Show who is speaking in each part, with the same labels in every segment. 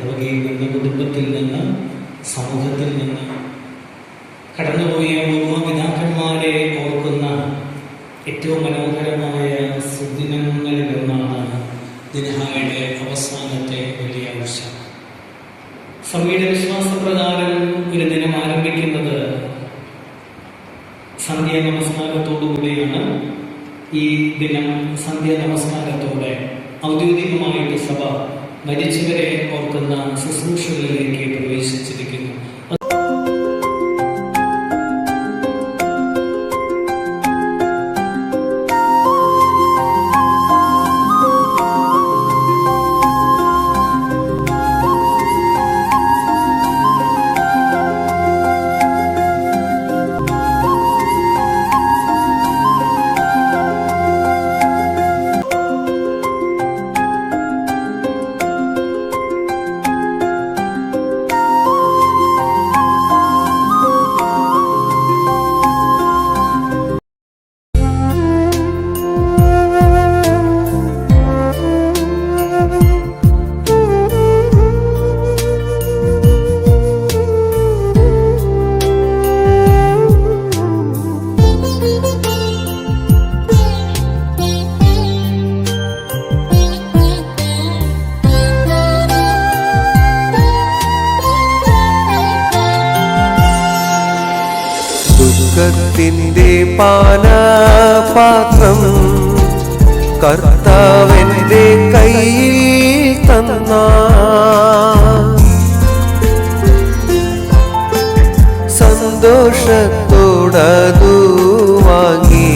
Speaker 1: സഭയിൽ നിന്ന് കുടുംബത്തിൽ നിന്ന് സമൂഹത്തിൽ നിന്ന് കടന്നുപോയ ഓരോ പിതാക്കന്മാരെ ഓർക്കുന്ന ഏറ്റവും മനോഹരമായ സുദിനങ്ങളിലൊന്നാണ് ദിനഹായുടെ അവസാനത്തെ വലിയ ആവശ്യം സഭയുടെ വിശ്വാസപ്രകാരം ഒരു ദിനം ആരംഭിക്കുന്നത് സന്ധ്യ നമസ്കാരത്തോടുകൂടിയാണ്. ഈ ദിനം സന്ധ്യ നമസ്കാരത്തോടെ ഔദ്യോഗികമായിട്ട് സഭ മരിച്ചവരെ ഓർക്കുന്ന ശുശ്രൂഷകളിലേക്ക് പ്രവേശിച്ചിരിക്കുന്നു.
Speaker 2: ദുഃഖത്തിന്റെ പാനപാത്രം കർത്താവിന്റെ കയ്യിൽ തന്ന. സന്തോഷത്തോടതു വാങ്ങി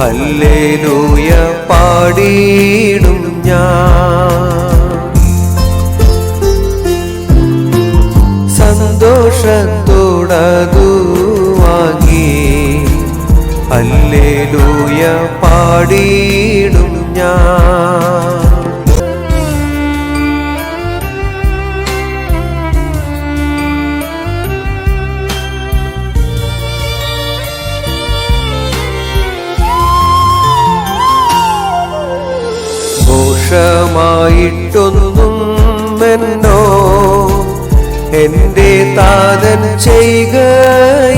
Speaker 2: ഹല്ലേലൂയ പാടിയിടും ഞാൻ. സന്തോഷത്തോടതു വാങ്ങി. അല്ലേലൂയ പാടിയിടും ഞാൻ. ഘോഷമായിട്ടൊന്നും എന്നോ എന്റെ താതൻ ചെയ്യുകയില്ല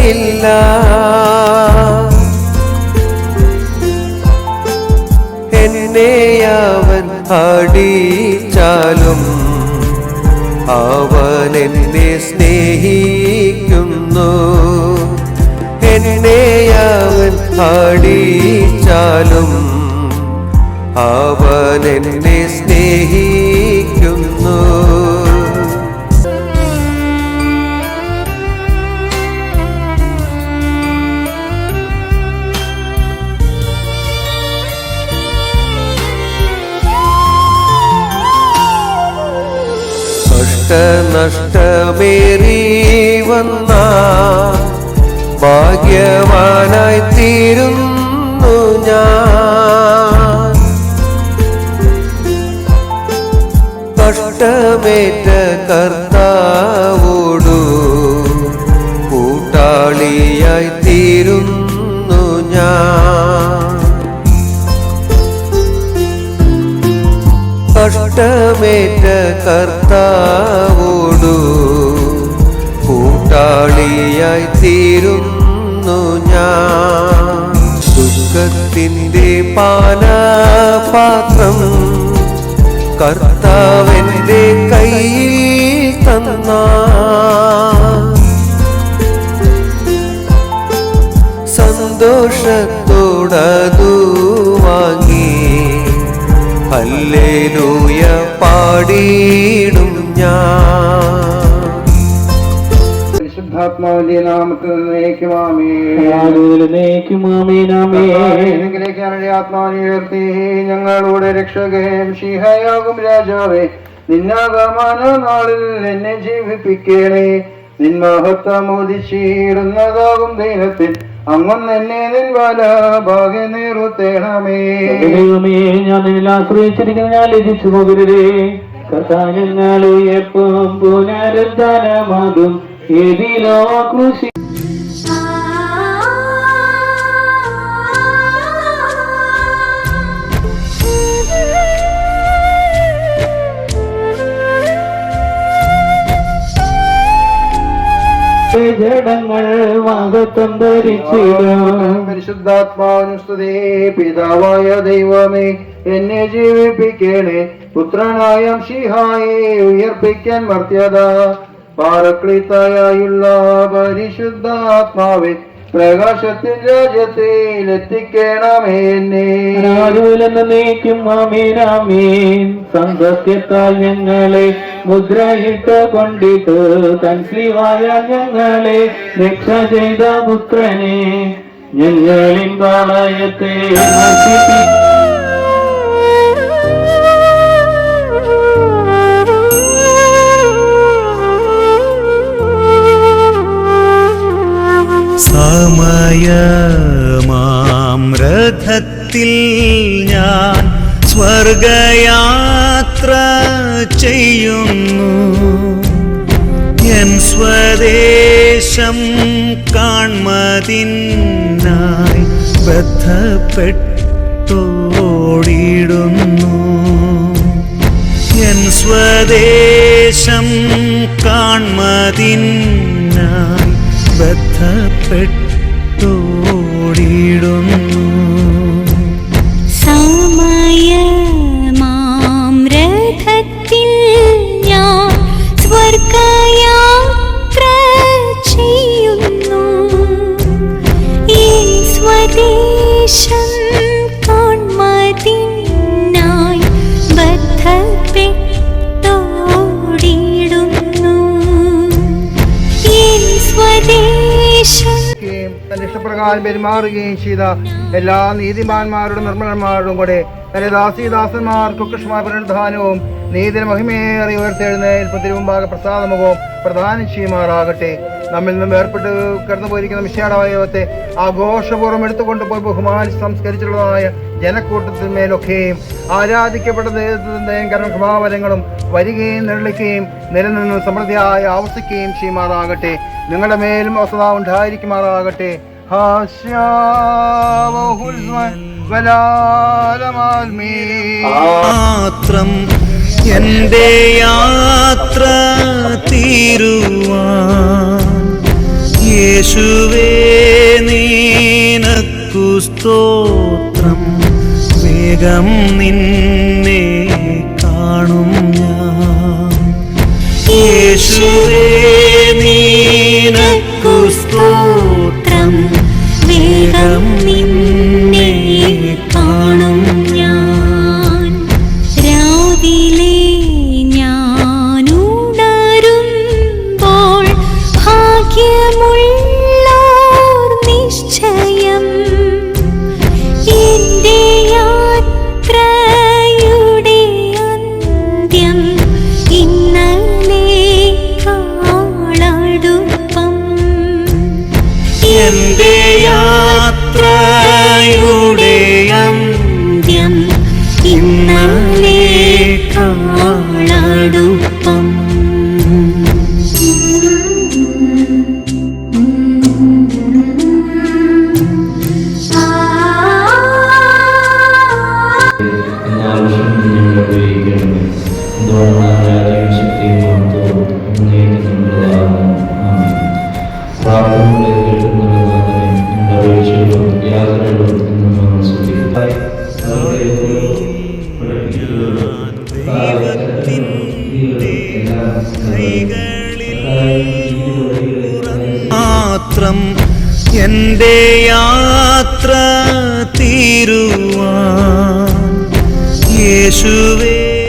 Speaker 2: എന്നെ അവൻ അടിച്ചാലും അവൻ എന്നെ സ്നേഹിക്കുന്നു. എന്നെ അവൻ അടിച്ചാലും അവൻ എന്നെ സ്നേഹിക്കുന്നു. കഷ്ടനഷ്ടമേറി വന്ന ഭാഗ്യവാനായി തീരുന്നു ഞാൻ. കഷ്ടമേറ്റ കർത്താവോടു കഷ്ടമേറ്റ കർത്താവോടു കൂട്ടാളിയായി തീരുന്നു ഞാൻ. ദുഃഖത്തിന്റെ പാനപാത്രം കർത്താവെന്റെ കയ്യിൽ തന്ന. സന്തോഷത്തോടതു
Speaker 3: പരിശുദ്ധാത്മാവിന്റെ നാമത്തിൽ ആത്മാവിനെ ഉയർത്തി. ഞങ്ങളുടെ രക്ഷകൻ ശിഹയാകും രാജാവേ. നിന്നാകമാന നാളിൽ എന്നെ ജീവിപ്പിക്കണേ. നിന്മഹത്വമോദിച്ചിടുന്നതാകും ദൈവത്തിൽ. അങ്ങൊന്ന് എന്നെ നിൻവാല ഭാഗ്യ നിറുത്തേണമേ
Speaker 4: ദൈവമേ ഞാൻ നിന്നിൽ ആശ്രയിച്ചിരിക്കുന്ന ഞാൻ ലഭിച്ചു പോകരുതേ. കഥാനങ്ങളെ എപ്പം പുനരുദ്ധാനമാകും. എതിലോ കൃഷി?
Speaker 3: പരിശുദ്ധാത്മാവിനു പിതാവായ ദൈവമേ എന്നെ ജീവിപ്പിക്കണേ. പുത്രനായ ശിഹായെ ഉയർപ്പിക്കാൻ മർത്യത. പാറക്ലിത്തായുള്ള പരിശുദ്ധാത്മാവെ പ്രകാശത്തിൻ രാജ്യത്തിൽ എത്തിക്കണമേ
Speaker 4: ഞങ്ങളെ മുദ്രയിട്ട് കൊണ്ടിട്ട് തൻ ശ്രീവായ ഞങ്ങളെ രക്ഷ ചെയ്ത പുത്രനെ ഞങ്ങളിൻ പാളയത്തെ നശിപ്പി
Speaker 5: സമയമാം രഥത്തിൽ ഞാൻ സ്വർഗയാത്ര ചെയ്യുന്നു. എൻ സ്വദേശം കാൺമതിനായി ബന്ധപ്പെട്ടോടിടുന്നു എൻ സ്വദേശം കാൺമതിനായി ബന്ധപ്പെട്ടോടിടുന്നു
Speaker 3: യും തന്റെ ഇഷ്ടപ്രകാരം പെരുമാറുകയും ചെയ്ത എല്ലാ നീതിമാന്മാരുടെ നിർമ്മലന്മാരോടും കൂടെ തന്റെ ദാസീദാസന്മാർക്കൊക്കെ പുനരുദ്ധാനവും നീതിന് മഹിമേറി ഉയർത്തെഴുന്നേൽപ്പത്തിന് മുമ്പാകെ പ്രസാദമുഖവും പ്രധാനം ചെയ്യുമാറാകട്ടെ. നമ്മിൽ നിന്നും ഏർപ്പെട്ട് കടന്നുപോയിരിക്കുന്ന പോയിരിക്കുന്ന ദൈവത്തെ ആഘോഷപൂർവം എടുത്തുകൊണ്ടുപോയി ബഹുമാനിച്ച് സംസ്കരിച്ചിട്ടുള്ളതായ ജനക്കൂട്ടത്തിന്മേലൊക്കെയും ആരാധിക്കപ്പെട്ട ദൈവത്തിന്റെയും ക്ഷമാവരങ്ങളും വരികയും നിരളിക്കുകയും നിലനിന്ന് സമൃദ്ധിയായി ആവർത്തിക്കുകയും ചെയ്യുമാറാകട്ടെ. നിങ്ങളുടെ മേലും വസത ഉണ്ടായിരിക്കുമാറാകട്ടെ.
Speaker 5: മാത്രം എന്റെ യാത്ര തീരുവാൻ യേശുവേ നീനക്കു സ്തോത്രം. വേഗം നിന്നെ കാണും ഞാൻ. യേശുവേ
Speaker 6: എന്റെ യാത്രയുടെ
Speaker 5: മാത്രം എന്റെ യാത്ര തീരുവാൻ യേശുവേ.